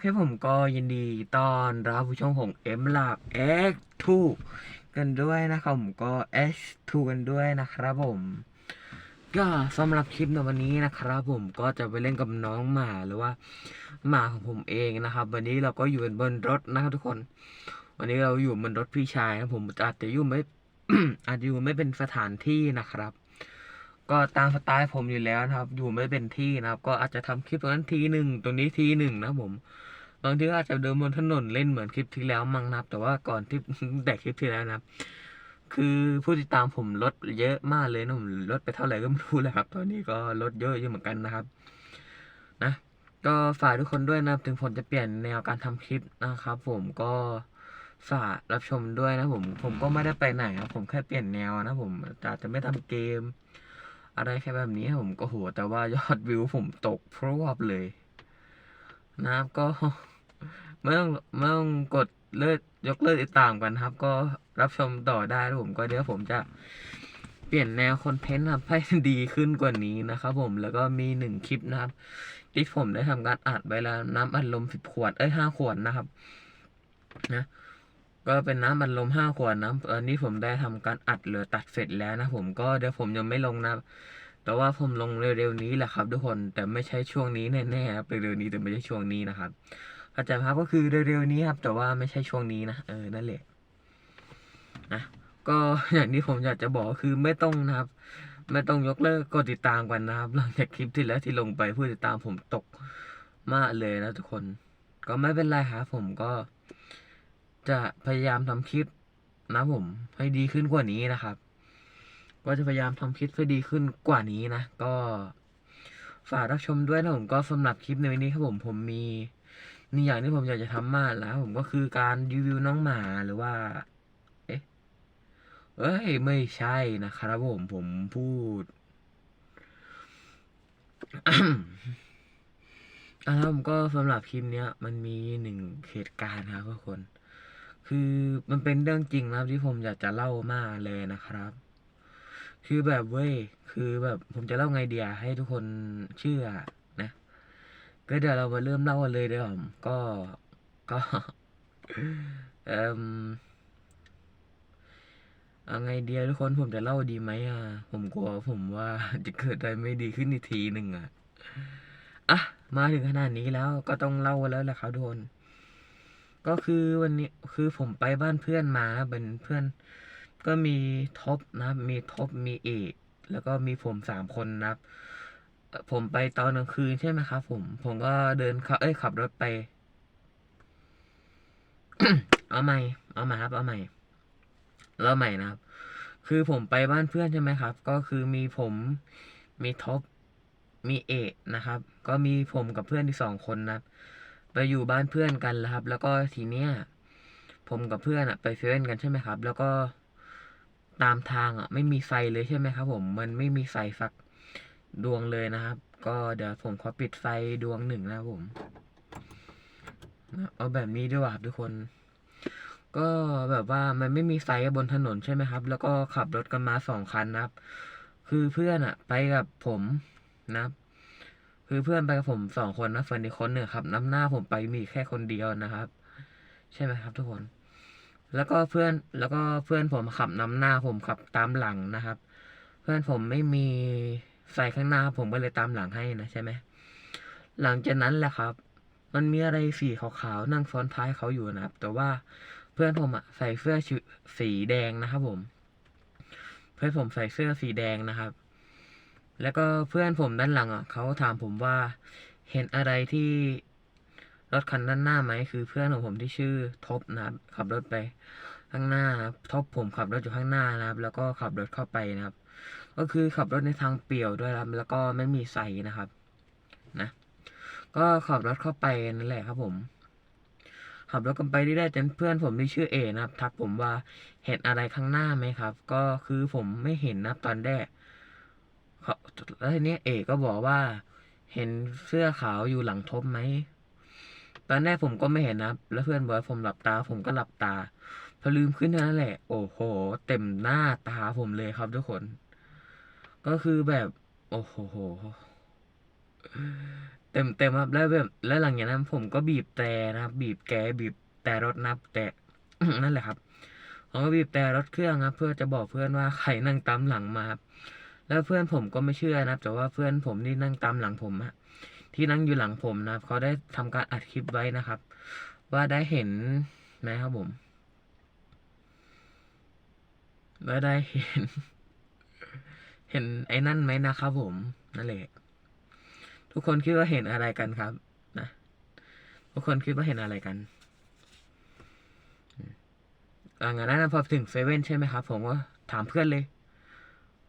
เคผมก็ยินดีต้อนรับผู้ชมของเอ็มลาบ X2 กันด้วยนะครับผมก็ X2 กันด้วยนะครับผม ก็สำหรับคลิปในวันนี้นะครับผมก็จะไปเล่นกับน้องหมาหรือว่า หมาของผมเองนะครับ วันนี้เราก็อยู่บนรถนะครับทุกคน วันนี้เราอยู่บนรถพี่ชายนะผมอาจจะอยู่ไม่อาจจะอยู่ไม่เป็นสถานที่นะครับก็ตามสไตล์ผมอยู่แล้วนะครับ อยู่ไม่เป็นที่นะครับ ก็อาจจะทำคลิปตรงนั้นทีหนึ่งตรงนี้ทีหนึ่งนะผม บางทีก็อาจจะเดินบนถนนเล่นเหมือนคลิปที่แล้วมั้งนะครับ แต่ว่าก่อนที่แต่คลิปที่แล้วนะครับ คือผู้ติดตามผมลดเยอะมากเลยนะผมลดไปเท่าไหร่ก็ไม่รู้แหละครับ ตอนนี้ก็ลดเยอะอยู่เหมือนกันนะครับ นะ ก็ฝากทุกคนด้วยนะถึงผมจะเปลี่ยนแนวการทำคลิปนะครับ ผมก็ฝากรับชมด้วยนะผม ผมก็ไม่ได้ไปไหนครับผมแค่เปลี่ยนแนวนะผมอาจจะไม่ทำเกม อะไรแค่แบบนี้ผมก็โหแต่ว่ายอดวิวผมตกพรวบเลยนะครับก็ ไม่ต้องไม่ต้องกดเลิกยกเลิกติดตามกันครับ ก็รับชมต่อได้นะผมก็เดี๋ยวผมจะเปลี่ยนแนวคอนเทนต์ครับให้ดีขึ้นกว่านี้นะครับผมแล้วก็มีหนึ่งคลิปนะครับ ที่ผมได้ทำการอัดไว้แล้วน้ำอัดลมสิบขวดเอ้ยห้าขวดนะครับนะก็เป็นน้ำอัดลมห้าขวดนะตอนนี้ผมได้ทำการอัดเหลือตัดเสร็จแล้วนะผมก็เดี๋ยวผมยังไม่ลงนะ แต่ว่าผมลงเร็วๆนี้แหละครับ ทุกคนแต่ไม่ใช่ช่วงนี้แน่ๆครับเร็วๆนี้แต่ไม่ใช่ช่วงนี้นะครับ เข้าใจครับก็คือเร็วๆนี้ครับ แต่ว่าไม่ใช่ช่วงนี้นะเออนั่นแหละนะก็อย่างที่ผมอยากจะบอกคือไม่ต้องนะครับ ไม่ต้องยกเลิกกดติดตามกันนะครับ หลังจากคลิปที่แล้วที่ลงไปผู้ติดตามผมตกมากเลยนะทุกคน ก็ไม่เป็นไรครับผมก็ จะพยายามทำคลิปนะผม ให้ดีขึ้นกว่านี้นะครับก็จะพยายามทำคลิปให้ดีขึ้นกว่านี้นะ ก็ฝากรับชมด้วยนะผมก็สำหรับคลิปในวันนี้ครับผมผมมี นี่อย่างที่ผมอยากจะทำมากแล้ว ผมก็คือการรีวิวน้องหมาหรือว่า เอ๊ะเอ้ย ไม่ใช่นะครับผมผมพูดอ่าผมก็สำหรับคลิปเนี้ย มันมีหนึ่งเหตุการณ์ครับทุกคน คือมันเป็นเรื่องจริงนะครับที่ผมอยากจะเล่ามากเลยนะครับ คือแบบเว้ยคือแบบผมจะเล่าไงเดียให้ทุกคนเชื่อ ก็เดี๋ยวเรามาเริ่มเล่ากันเลยเดี๋ยวผมก็ก็เอ่มเอาไงเดียทุกคนผมจะเล่าดีไหมอะ ผมกลัวผมว่าจะเกิดอะไรไม่ดีขึ้นอีกทีหนึ่งอะอะมาถึงขนาดนี้แล้วก็ต้องเล่าแล้วแหละครับทุกคนก็คือวันนี้คือผมไปบ้านเพื่อนมานะเป็นเพื่อน ก็มีท็อปนะมีท็อปมีเอกแล้วก็มีผมสามคนนะครับ ผมไปตอนกลางคืนใช่ไหมครับผม ผมก็เดินขับเอ้ยขับรถไป เอาใหม่ เอาใหม่ครับ เอาใหม่เล่าใหม่นะครับ คือผมไปบ้านเพื่อนใช่ไหมครับ ก็คือมีผมมีท็อปมีเอกนะครับ ก็มีผมกับเพื่อนที่สองคนนะครับ ไปอยู่บ้านเพื่อนกันแล้วครับ แล้วก็ทีเนี้ยผมกับเพื่อนอะไปเซเว่นกันใช่ไหมครับ แล้วก็ตามทางอะไม่มีไฟเลยใช่ไหมครับ ผม มันไม่มีไฟสัก ดวงเลยนะครับ ก็เดี๋ยวผมขอปิดไฟดวงหนึ่งนะผมเอาแบบนี้ดีกว่าครับทุกคน ก็แบบว่ามันไม่มีไฟบนถนนใช่ไหมครับ แล้วก็ขับรถกันมาสองคันนะครับ คือเพื่อนอะไปกับผมนะครับคือเพื่อนไปกับผมสองคนนะส่วนอีกคนหนึ่งครับน้ำหน้าผมไปมีแค่คนเดียวนะครับ ใช่ไหมครับ ทุกคน แล้วก็เพื่อนแล้วก็เพื่อนผมขับนำหน้าผมขับตามหลังนะครับ เพื่อนผมไม่มี ใส่ข้างหน้าผมก็เลยตามหลังให้นะใช่ไหมหลังจากนั้นแหละครับ มันมีอะไรสีขาวๆนั่งซ้อนท้ายเขาอยู่นะครับ แต่ว่าเพื่อนผมอะใส่เสื้อสีแดงนะครับ ผม เพื่อนผมใส่เสื้อสีแดงนะครับ แล้วก็เพื่อนผมด้านหลังอะเขาถามผมว่าเห็นอะไรที่รถคันด้านหน้าไหมคือเพื่อนของผมที่ชื่อทบนะครับขับรถไปข้างหน้าทบผมขับรถอยู่ข้างหน้านะครับ แล้วก็ขับรถเข้าไปนะครับ ก็คือขับรถในทางเปี่ยวด้วยครับ แล้วก็ไม่มีไฟนะครับ นะ ก็ขับรถเข้าไปนั่นแหละครับ ผมขับรถกันไปเรื่อยๆจนเพื่อนผมที่ชื่อเอนะครับ ทักผมว่าเห็นอะไรข้างหน้าไหมครับ ก็คือผมไม่เห็นนะตอนแรกแล้วทีนี้เอก็บอกว่า เห็นเสื้อขาวอยู่หลังทบไหมตอนแรกผมก็ไม่เห็นนะแล้วเพื่อนบอกผมหลับตา ผมก็หลับตา พอลืมขึ้นเท่านั้นแหละ โอ้โห เต็มหน้าตาผมเลยครับทุกคน ก็คือแบบ โอ้โหเต็มเต็มครับแล้วแบบแล้วหลังจากนั้นผมก็บีบแต่นะครับ บีบแกบีบแต่รถนับ แต่นั่นแหละครับผมก็บีบแต่รถเครื่องครับ เพื่อจะบอกเพื่อนว่าใครนั่งตามหลังมาครับแล้วเพื่อนผมก็ไม่เชื่อนะครับ แต่ว่าเพื่อนผมที่นั่งตามหลังผมอะที่นั่งอยู่หลังผมนะครับเขาได้ทำการอัดคลิปไว้นะครับ ว่าได้เห็นไหมครับผมว่าได้เห็น เห็นไอ้นั่นไหมนะครับผมนั่นแหละ ทุกคนคิดว่าเห็นอะไรกันครับ นะทุกคนคิดว่าเห็นอะไรกันอืมหลังจากนั้นพอถึงเซเว่นใช่ไหมครับ ผมก็ถามเพื่อนเลย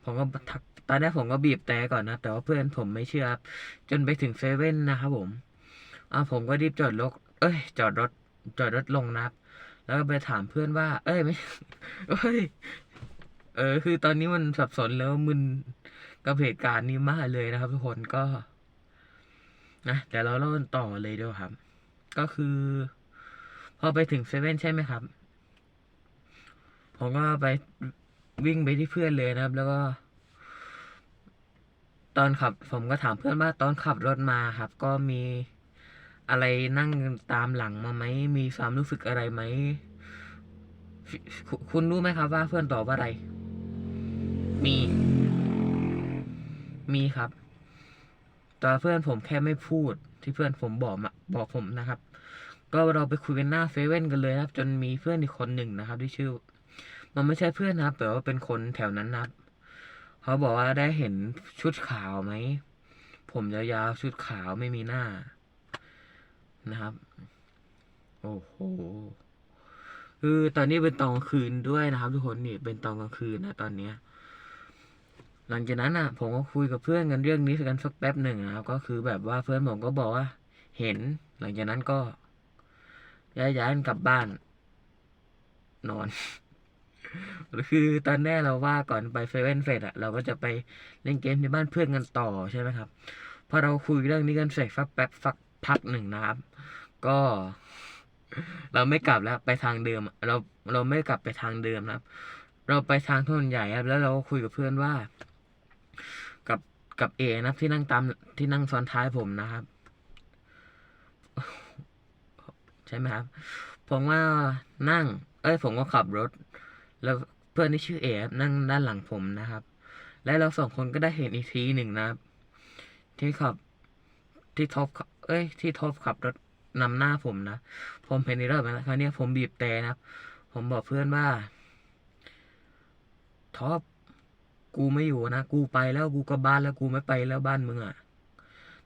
ผมก็ทักตอนแรกผมก็บีบแต่ก่อนนะแต่ว่าเพื่อนผมไม่เชื่อครับ จนไปถึงเซเว่นนะครับผมอ่าผมก็รีบจอดรถเอ้ย จอดรถจอดรถลงนะครับ แล้วก็ไปถามเพื่อนว่า เอ้ยไม่เอ้ย เออ คือตอนนี้มันสับสนแล้วมึนกับเหตุการณ์นี้มากเลยนะครับ ทุกคนก็นะเดี๋ยวเราเล่าต่อเลยด้วยครับ ก็คือ พอไปถึงเซเว่นใช่ไหมครับผมก็ไปวิ่งไปที่เพื่อนเลยนะครับ แล้วก็ ตอนขับ ผมก็ถามเพื่อนว่าตอนขับรถมาครับ ก็มีอะไรนั่งตามหลังมาไหมมีความรู้สึกอะไรไหมคคุณรู้ไหมครับว่าเพื่อนตอบว่าอะไร มี มีครับ แต่เพื่อนผมแค่ไม่พูดที่เพื่อนผมบอกมาบอกผมนะครับ ก็เราไปคุยกันหน้าเซเว่นกันเลยครับ จนมีเพื่อนอีกคนหนึ่งนะครับ ที่ชื่อ มันไม่ใช่เพื่อนนะครับแต่ว่าเป็นคนแถวนั้นนะครับเขาบอกว่าได้เห็นชุดขาวไหมผมยาวๆชุดขาวไม่มีหน้านะครับ โอ้โหคือตอนนี้เป็นตอนกลางคืนด้วยนะครับ ทุกคนนี่เป็นตอนกลางคืนนะตอนเนี้ย หลังจากนั้นอะ ผมก็คุยกับเพื่อนกันเรื่องนี้กันสักแป๊บหนึ่งนะครับ ก็คือแบบว่าเพื่อนผมก็บอกว่า เห็น หลังจากนั้นก็ย้ายย้ายกลับบ้าน นอนคือตอนแรกเราว่าก่อนไปเซเว่นเสร็จอะเราก็จะไปเล่นเกมที่บ้านเพื่อนกันต่อใช่ไหมครับพอเราคุยเรื่องนี้กันเสร็จสักแป๊บสักพักหนึ่งนะครับ ก็ เราไม่กลับแล้วไปทางเดิม เราเราไม่กลับไปทางเดิมนะครับ เราไปทางถนนใหญ่ครับ แล้วเราก็คุยกับเพื่อนว่า กับกับเอนะครับที่นั่งตามที่นั่งซ้อนท้ายผมนะครับ ใช่ไหมครับ ผมว่านั่ง เอ้ยผมก็ขับรถ แล้วเพื่อนที่ชื่อเอครับนั่งด้านหลังผมนะครับ และเราสองคนก็ได้เห็นอีกทีหนึ่งนะครับ ที่ขับที่ท็อปเอ้ย ที่ท็อปขับรถนำหน้าผมนะ ผมเห็นในรอบนั้นคราวนี้ผมบีบแต่นะครับ ผมบอกเพื่อนว่าท็อป กูไม่อยู่นะ กูไปแล้วกูกลับบ้านแล้วกูไม่ไปแล้วบ้านมึงอะ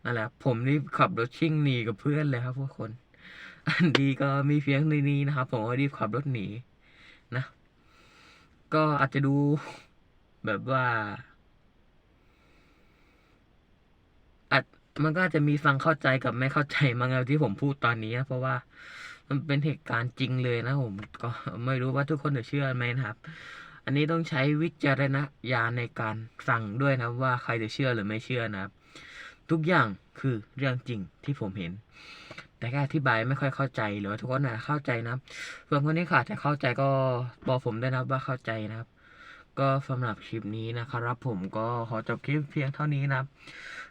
นั่นแหละ ผมรีบขับรถชิ่งหนีกับเพื่อนเลยครับพวกคน อันดีก็มีเพียงในนี้นะครับ ผมก็รีบขับรถหนีนะ ก็อาจจะดูแบบว่าอาจมันก็อาจจะมีฟังเข้าใจกับไม่เข้าใจมั้งครับที่ผมพูดตอนนี้นะเพราะว่ามันเป็นเหตุการณ์จริงเลยนะผมก็ไม่รู้ว่าทุกคนจะเชื่อไหมนะครับ อันนี้ต้องใช้วิจารณญาณในการสั่งด้วยนะว่าใครจะเชื่อหรือไม่เชื่อนะครับ ทุกอย่างคือเรื่องจริงที่ผมเห็น แต่แค่อธิบายไม่ค่อยเข้าใจหรือว่าทุกคนอาจจะเข้าใจนะครับส่วนคนที่ขาดจะเข้าใจก็บอกผมได้นะว่าเข้าใจนะครับ ก็สำหรับคลิปนี้นะครับ ผมก็ขอจบคลิปเพียงเท่านี้นะครับ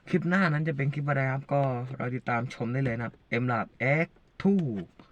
คลิปหน้านั้นจะเป็นคลิปอะไรครับ ก็เราติดตามชมได้เลยนะครับ M Lab X 2